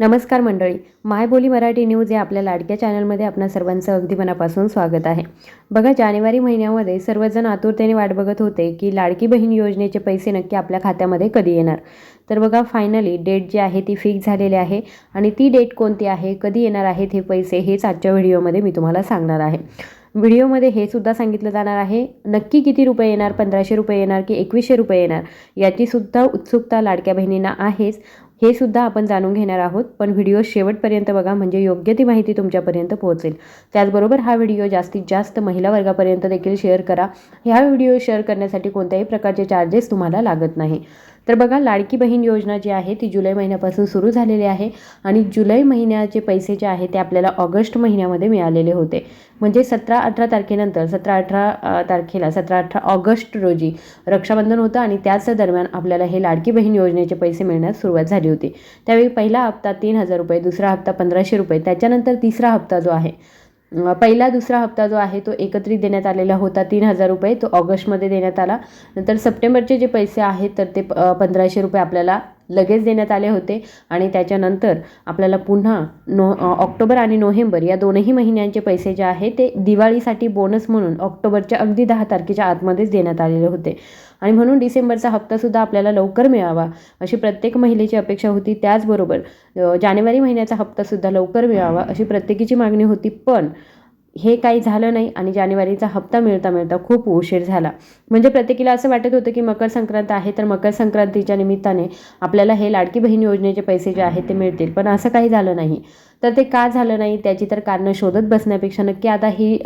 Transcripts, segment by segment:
नमस्कार मंडळी. मायबोली मराठी न्यूज या आपल्या लाडक्या चॅनलमध्ये आपणा सर्वांचं अगदी मनापासून स्वागत आहे. बघा जानेवारी महिन्यामध्ये सर्वजण आतुरतेने वाट बघत होते की लाडकी बहीण योजनेचे पैसे नक्की आपल्या खात्यामध्ये कधी येणार? तर बघा फायनली डेट जी आहे ती फिक्स झालेली आहे आणि ती डेट कोणती आहे कधी येणार आहेत हे पैसे हेच आजच्या व्हिडिओमध्ये मी तुम्हाला सांगणार आहे. व्हिडिओमध्ये हे सुद्धा सांगितलं जाणार आहे नक्की किती रुपये येणार पंधराशे रुपये येणार की एकवीसशे रुपये येणार याची सुद्धा उत्सुकता लाडक्या बहिणींना आहेच. हे सुद्धा आपण जाणून घेणार आहोत. पण व्हिडिओ शेवटपर्यंत बघा म्हणजे योग्य ती माहिती तुमच्यापर्यंत पोहोचेल. त्याचबरोबर हा व्हिडिओ जास्तीत जास्त महिला वर्गापर्यंत देखील शेअर करा. ह्या व्हिडिओ शेअर करण्यासाठी कोणत्याही प्रकारचे चार्जेस तुम्हाला लागत नाही. तर बघा लाडकी बहीण योजना जी आहे ती जुलै महिन्यापासून सुरू झालेली आहे आणि जुलै महिन्याचे पैसे जे आहे ते आपल्याला ऑगस्ट महिन्यामध्ये मिळालेले होते. म्हणजे सतरा अठरा तारखेनंतर सतरा अठरा तारखेला सतरा अठरा ऑगस्ट रोजी रक्षाबंधन होतं आणि त्याच दरम्यान आपल्याला हे लाडकी बहीण योजनेचे पैसे मिळण्यास सुरुवात झाली होती. त्यावेळी पहिला हप्ता तीन हजार रुपये दुसरा हप्ता पंधराशे रुपये त्याच्यानंतर तिसरा हप्ता जो आहे पहिला दुसरा हप्ता जो आहे तो एकत्रित देण्यात आलेला होता तीन हजार रुपये. तो ऑगस्टमध्ये देण्यात आला. नंतर सप्टेंबरचे जे पैसे आहेत तर ते प- पंधराशे रुपये आपल्याला लगेच देण्यात आले होते. आणि त्याच्यानंतर आपल्याला पुन्हा नो ऑक्टोबर आणि नोव्हेंबर या दोनही महिन्यांचे पैसे जे आहे ते दिवाळीसाठी बोनस म्हणून ऑक्टोबरच्या अगदी दहा तारखेच्या आतमध्येच देण्यात आलेले होते. आणि म्हणून डिसेंबरचा हप्तासुद्धा आपल्याला लवकर मिळावा अशी प्रत्येक महिलेची अपेक्षा होती. त्याचबरोबर जानेवारी महिन्याचा हप्तासुद्धा लवकर मिळावा अशी प्रत्येकीची मागणी होती. पण हे काही झालं नाही आणि जानेवारीचा हप्ता मिळता मिळता खूप उशीर झाला. म्हणजे प्रत्येकीला असं वाटत होतं की मकर संक्रांत आहे तर मकर संक्रांतीच्या निमित्ताने आपल्याला हे लाडकी बहीण योजनेचे पैसे जे आहेत ते मिळतील. पण असं काही झालं नाही. तर ते का झालं नाही त्याची तर कारणं शोधत बसण्यापेक्षा नक्की आता ही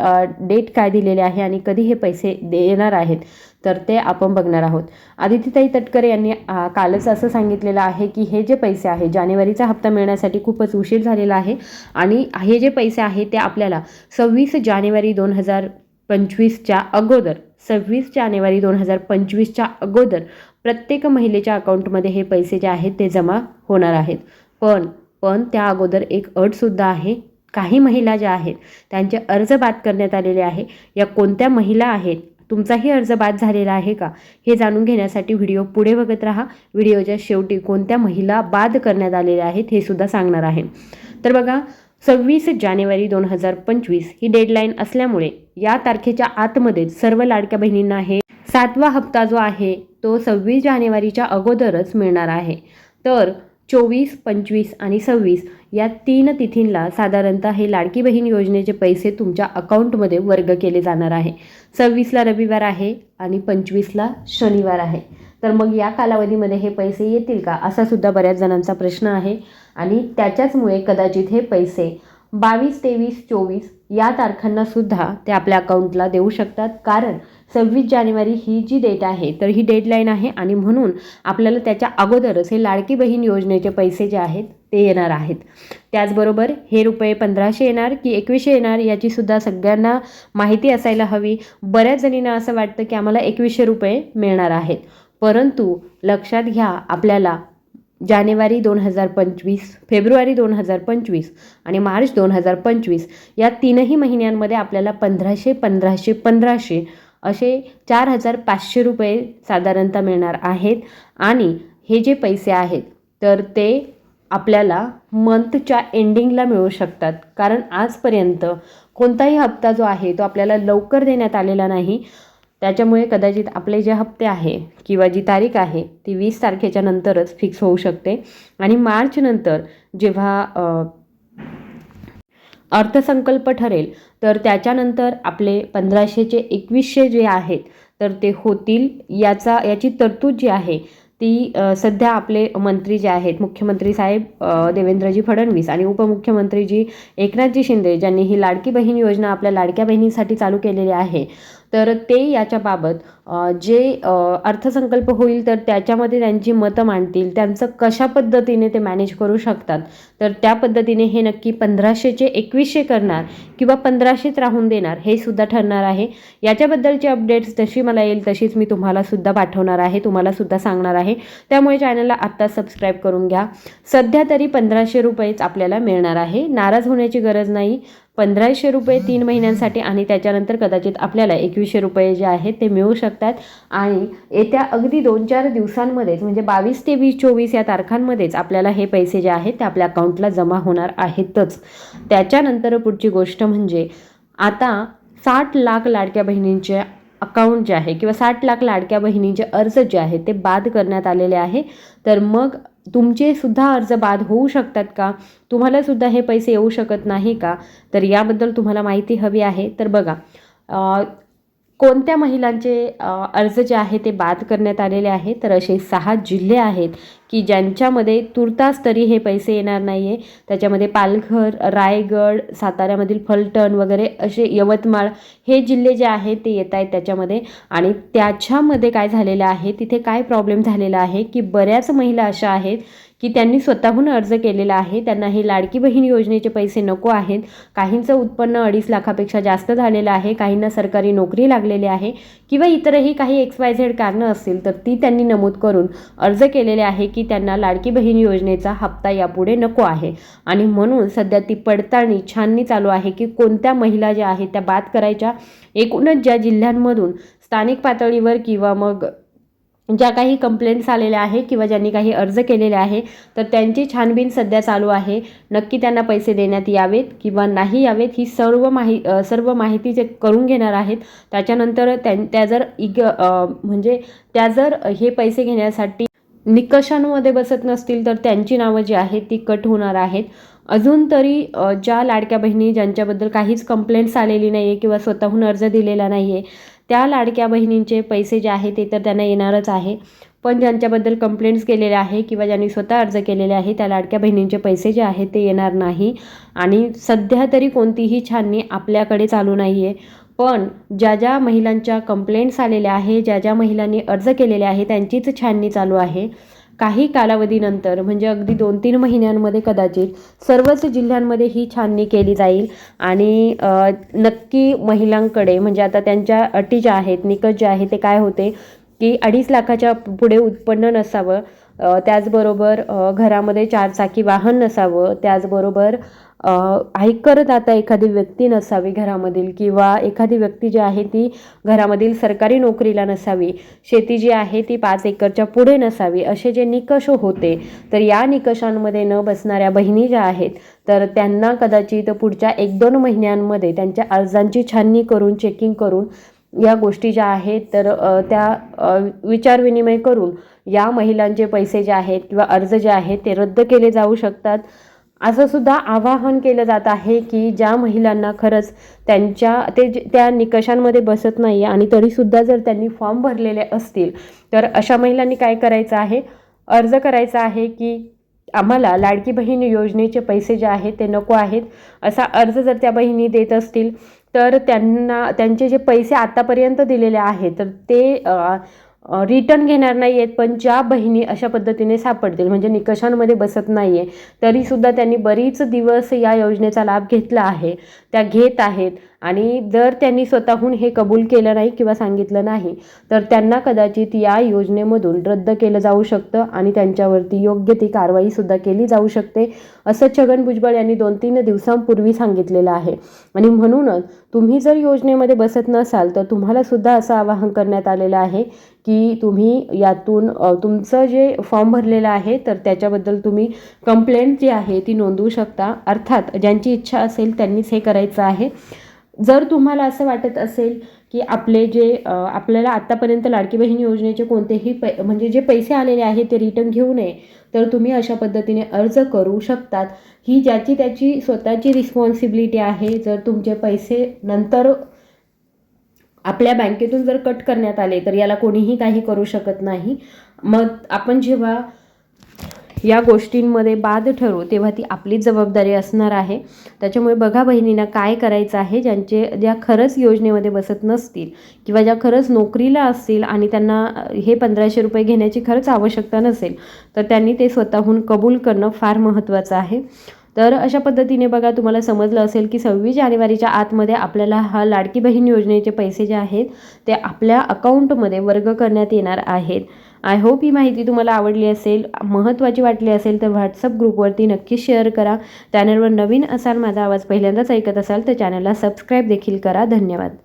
डेट काय दिलेली आहे आणि कधी हे पैसे देणार आहेत तर ते आपण बघणार आहोत. आदित्यताई तटकरे यांनी कालच असं सांगितलेलं आहे की हे जे पैसे आहे जानेवारीचा हप्ता मिळण्यासाठी खूपच उशीर झालेला आहे आणि हे जे पैसे आहे ते आपल्याला सव्वीस जानेवारी दोन हजार पंचवीसच्या अगोदर सव्वीस जानेवारी दोन हजार पंचवीसच्या अगोदर प्रत्येक महिलेच्या अकाउंटमध्ये हे पैसे जे आहेत ते जमा होणार आहेत. पण पण त्या अगोदर एक अटसुद्धा आहे. काही महिला ज्या आहेत त्यांचे अर्ज बाद करण्यात आलेले आहे. या कोणत्या महिला आहेत तुमचाही अर्ज बाद झालेला आहे का? हे जाणून घेण्यासाठी व्हिडिओ पुढे बघत राहा. व्हिडिओच्या शेवटी कोणत्या महिला बाद करण्यात आलेल्या आहेत हे सुद्धा सांगणार आहे. तर बघा सव्वीस जानेवारी दोन हजार पंचवीस ही डेडलाईन असल्यामुळे या तारखेच्या आतमध्ये सर्व लाडक्या बहिणींना हे सातवा हप्ता जो आहे तो सव्वीस जानेवारीच्या अगोदरच मिळणार आहे. तर चोवीस पंचवीस आणि सव्वीस या तीन तिथींना साधारणतः हे लाडकी बहीण योजनेचे पैसे तुमच्या अकाउंटमध्ये वर्ग केले जाणार आहे. सव्वीसला रविवार आहे आणि पंचवीसला शनिवार आहे. तर मग या कालावधीमध्ये हे पैसे येतील का? असा सुद्धा बऱ्याच जणांचा प्रश्न आहे आणि त्याच्याचमुळे कदाचित हे पैसे बावीस तेवीस चोवीस या तारखांना सुद्धा ते आपल्या अकाउंटला देऊ शकतात. कारण सव्वीस जानेवारी ही जी डेट आहे तर ही डेडलाईन आहे आणि म्हणून आपल्याला त्याच्या अगोदरच हे लाडकी बहीण योजनेचे पैसे जे आहेत ते येणार आहेत. त्याचबरोबर हे रुपये पंधराशे येणार की एकवीसशे येणार याची सुद्धा सगळ्यांना माहिती असायला हवी. बऱ्याच जणींना असं वाटतं की आम्हाला एकवीसशे रुपये मिळणार आहेत. परंतु लक्षात घ्या आपल्याला जानेवारी दोन हजार पंचवीस फेब्रुवारी दोन हजार पंचवीस आणि मार्च दोन हजार पंचवीस या तीनही महिन्यांमध्ये आपल्याला पंधराशे पंधराशे पंधराशे असे चार हजार पाचशे रुपये साधारणतः मिळणार आहेत. आणि हे जे पैसे आहेत तर ते आपल्याला मंथच्या एंडिंगला मिळू शकतात. कारण आजपर्यंत कोणताही हप्ता जो आहे तो आपल्याला लवकर देण्यात आलेला नाही. त्याच्यामुळे कदाचित आपले जे हप्ते आहे किंवा जी तारीख आहे ती वीस तारखेच्या नंतरच फिक्स होऊ शकते. आणि मार्चनंतर जेव्हा अर्थसंकल्प ठरेल तर त्याच्यानंतर आपले पंधराशेचे एकवीसशे जे आहेत तर ते होतील. याचा याची तरतूद जी आहे ती सध्या आपले मंत्री जे आहेत मुख्यमंत्री साहेब देवेंद्रजी फडणवीस आणि उपमुख्यमंत्रीजी एकनाथजी शिंदे ज्यांनी ही लाडकी बहीण योजना आपल्या लाडक्या बहिणीसाठी चालू केलेली आहे तर ते याच्याबाबत जे अर्थसंकल्प होईल तर त्याच्यामध्ये त्यांची मतं मांडतील त्यांचं कशा पद्धतीने ते मॅनेज करू शकतात तर त्या पद्धतीने हे नक्की पंधराशेचे एकवीसशे करणार किंवा पंधराशेच राहून देणार हे सुद्धा ठरणार आहे. याच्याबद्दलचे अपडेट्स जशी मला येईल तशीच मी तुम्हाला सुद्धा पाठवणार आहे तुम्हाला सुद्धा सांगणार आहे. त्यामुळे चॅनलला आत्ता सबस्क्राईब करून घ्या. सध्या तरी पंधराशे रुपयेच आपल्याला मिळणार आहे. नाराज होण्याची गरज नाही. पंधराशे रुपये तीन महिन्यांसाठी आणि त्याच्यानंतर कदाचित आपल्याला एकवीसशे रुपये जे आहेत ते मिळू शकतात. आणि येत्या अगदी दोन चार दिवसांमध्येच म्हणजे बावीस ते वीस चोवीस या तारखांमध्येच आपल्याला हे पैसे जे आहेत ते आपल्या अकाउंटला जमा होणार आहेतच. त्याच्यानंतर पुढची गोष्ट म्हणजे आता साठ लाख लाडक्या बहिणींचे अकाउंट जे आहे किंवा साठ लाख लाडक्या बहिणींचे अर्ज जे आहेत ते बाद करण्यात आलेले आहे. तर मग तुमचे सुद्धा अर्ज बाद होऊ शकतात का? तुम्हाला सुद्धा हे पैसे येऊ शकत नाही का? तर याबद्दल तुम्हाला माहिती हवी आहे. तर बघा कोणत्या महिलांचे अर्ज जे आहे ते बाद करण्यात आलेले आहे तर असे सहा जिल्हे आहेत की ज्यांच्यामध्ये तुर्तास तरी हे पैसे येणार नाही आहे त्याच्यामध्ये पालघर रायगड साताऱ्यामधील फलटण वगैरे असे यवतमाळ हे जिल्हे जे आहेत ते येत आहेत त्याच्यामध्ये. आणि त्याच्यामध्ये काय झालेलं आहे? तिथे काय प्रॉब्लेम झालेला आहे? की बऱ्याच महिला अशा आहेत की त्यांनी स्वतःहून अर्ज केलेला आहे. त्यांना हे लाडकी बहीण योजनेचे पैसे नको आहेत. काहींचं उत्पन्न अडीच लाखापेक्षा जास्त झालेलं आहे. काहींना सरकारी नोकरी लागलेली आहे किंवा इतरही काही एक्स वाय झेड कारणं असतील तर ती त्यांनी नमूद करून अर्ज केलेले आहे की त्यांना लाडकी बहीण योजनेचा हप्ता यापुढे नको आहे. आणि म्हणून सध्या ती पडताळणी छाननी चालू आहे की कोणत्या महिला ज्या आहेत त्या बाद करायच्या. एकूणच ज्या जिल्ह्यांमधून स्थानिक पातळीवर किंवा मग ज्या काही कंप्लेंट्स आलेल्या आहे किंवा ज्यांनी काही अर्ज केलेले आहे तर त्यांची छानबीन सध्या चालू आहे. नक्की त्यांना पैसे देण्यात यावेत किंवा नाही यावेत ही सर्व माहि सर्व माहिती जे करून घेणार आहेत त्याच्यानंतर त्यां त्या जर इग म्हणजे त्या जर हे पैसे घेण्यासाठी निकषांमध्ये बसत नसतील तर त्यांची नावं जी आहेत ती कट होणार आहेत. अजून तरी ज्या लाडक्या बहिणी ज्यांच्याबद्दल काहीच कंप्लेंट्स आलेली नाही आहे किंवा स्वतःहून अर्ज दिलेला नाही आहे त्या लाडक्या बहिणींचे पैसे जे आहे ते तर त्यांना येणारच आहे. पण ज्यांच्याबद्दल कंप्लेंट्स केलेल्या आहे किंवा ज्यांनी स्वतः अर्ज केलेले आहे त्या लाडक्या बहिणींचे पैसे जे आहे ते येणार नाही. आणि सध्या तरी कोणतीही छाननी आपल्याकडे चालू नाही आहे पण ज्या ज्या महिलांच्या कंप्लेंट्स आलेल्या आहे ज्या ज्या महिलांनी अर्ज केलेले आहे त्यांचीच छाननी चालू आहे. काही कालावधीनंतर म्हणजे अगदी दोन तीन महिन्यांमध्ये कदाचित सर्वच जिल्ह्यांमध्ये ही छाननी केली जाईल. आणि नक्की महिलांकडे म्हणजे आता त्यांच्या अटी ज्या आहेत निकष जे आहे ते काय होते? की अडीच लाखाच्या पुढे उत्पन्न नसावं त्याचबरोबर घरामध्ये चारचाकी वाहन नसावं त्याचबरोबर ऐक करत आता एखादी व्यक्ती नसावी घरामधील किंवा एखादी व्यक्ती जी आहे ती घरामधील सरकारी नोकरीला नसावी शेती जी आहे ती पाच एकरच्या पुढे नसावी असे जे निकष होते तर या निकषांमध्ये न बसणाऱ्या बहिणी ज्या आहेत तर त्यांना कदाचित पुढच्या एक दोन महिन्यांमध्ये त्यांच्या अर्जांची छाननी करून चेकिंग करून या गोष्टी ज्या आहेत तर त्या विचारविनिमय करून या महिलांचे पैसे जे आहेत किंवा अर्ज जे आहेत ते रद्द केले जाऊ शकतात. असं सुद्धा आवाहन केलं जात आहे की ज्या महिलांना खरंच त्यांच्या ते जे- त्या निकषांमध्ये बसत नाही आणि तरीसुद्धा जर त्यांनी फॉर्म भरलेले असतील तर अशा महिलांनी काय करायचं आहे? अर्ज करायचा आहे की आम्हाला लाडकी बहीण योजनेचे पैसे जे आहेत ते नको आहेत असा अर्ज जर त्या बहिणी देत असतील तर त्यांना त्यांचे जे पैसे आतापर्यंत दिलेले आहेत तर ते रिटर्न घेणार नाही आहेत पण ज्या बहिणी अशा पद्धतीने सापडतील म्हणजे निकषांमध्ये बसत नाही आहे तरीसुद्धा त्यांनी बरीच दिवस या योजनेचा लाभ घेतला आहे. त्या घेत आहेत. आणि जर त्यांनी स्वतःहून हे कबूल केलं नाही किंवा सांगितलं नाही तर त्यांना कदाचित या योजनेमधून रद्द केलं जाऊ शकतं आणि त्यांच्यावरती योग्य ती कारवाईसुद्धा केली जाऊ शकते असं छगन भुजबळ यांनी दोन तीन दिवसांपूर्वी सांगितलेलं आहे. आणि म्हणूनच तुम्ही जर योजनेमध्ये बसत नसाल तर तुम्हालासुद्धा असं आवाहन करण्यात आलेलं आहे की तुम्ही यातून तुमचं जे फॉर्म भरलेलं आहे तर त्याच्याबद्दल तुम्ही कंप्लेंट जी आहे ती नोंदवू शकता. अर्थात ज्यांची इच्छा असेल त्यांनीच हे करायचं आहे. जर तुम्हाला असं वाटत असेल की आपले जे आपल्याला आत्तापर्यंत लाडकी बहीण योजनेचे कोणतेही पै म्हणजे जे पैसे आलेले आहेत ते रिटर्न घेऊ नये तर तुम्ही अशा पद्धतीने अर्ज करू शकतात. ही ज्याची त्याची स्वतःची रिस्पॉन्सिबिलिटी आहे जर तुमचे पैसे नंतर आपल्या बँकेतून जर कट करण्यात आले तर याला कोणीही काही करू शकत नाही. मग आपण जेव्हा या गोष्टींमध्ये बाद ठरू तेव्हा ती आपलीच जबाबदारी असणार आहे. त्याच्यामुळे बघा बहिणींना काय करायचं आहे ज्यांचे ज्या खरंच योजनेमध्ये बसत नसतील किंवा ज्या खरंच नोकरीला असतील आणि त्यांना हे पंधराशे रुपये घेण्याची खरंच आवश्यकता नसेल तर त्यांनी ते स्वतःहून कबूल करणं फार महत्त्वाचं आहे. तर अशा पद्धतीने बघा तुम्हाला समजलं असेल की सव्वीस जानेवारीच्या आतमध्ये आपल्याला हा लाडकी बहीण योजनेचे पैसे जे आहेत ते आपल्या अकाउंटमध्ये वर्ग करण्यात येणार आहेत. आय होप ही माहिती तुम्हाला आवडली असेल महत्त्वाची वाटली असेल तर व्हॉट्सअप ग्रुपवरती नक्कीच शेअर करा. चॅनलवर नवीन असाल माझा आवाज पहिल्यांदाच ऐकत असाल तर चॅनलला सबस्क्राईब देखील करा. धन्यवाद.